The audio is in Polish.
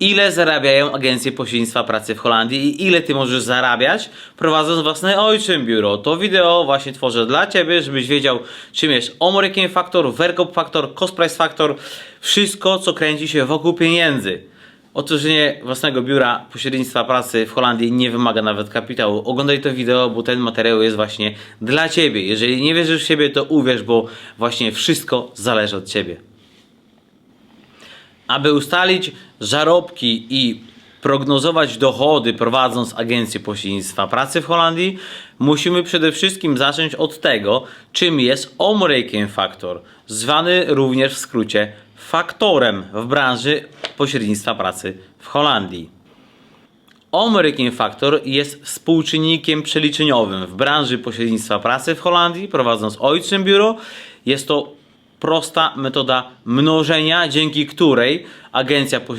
ile zarabiają agencje pośrednictwa pracy w Holandii i ile ty możesz zarabiać prowadząc własne ojczym biuro. To wideo właśnie tworzę dla ciebie, żebyś wiedział czym jest Omrekiem Factor, Verkop Factor, Cost Price Factor, wszystko co kręci się wokół pieniędzy. Otworzenie własnego biura pośrednictwa pracy w Holandii nie wymaga nawet kapitału. Oglądaj to wideo, bo ten materiał jest właśnie dla Ciebie. Jeżeli nie wierzysz w siebie, to uwierz, bo właśnie wszystko zależy od Ciebie. Aby ustalić zarobki i prognozować dochody prowadząc agencję pośrednictwa pracy w Holandii, musimy przede wszystkim zacząć od tego, czym jest omrekenfaktor, zwany również w skrócie faktorem w branży pośrednictwa pracy w Holandii. Omrykiem Factor jest współczynnikiem przeliczeniowym w branży pośrednictwa pracy w Holandii, prowadząc ojczym biuro. Jest to prosta metoda mnożenia, dzięki której agencja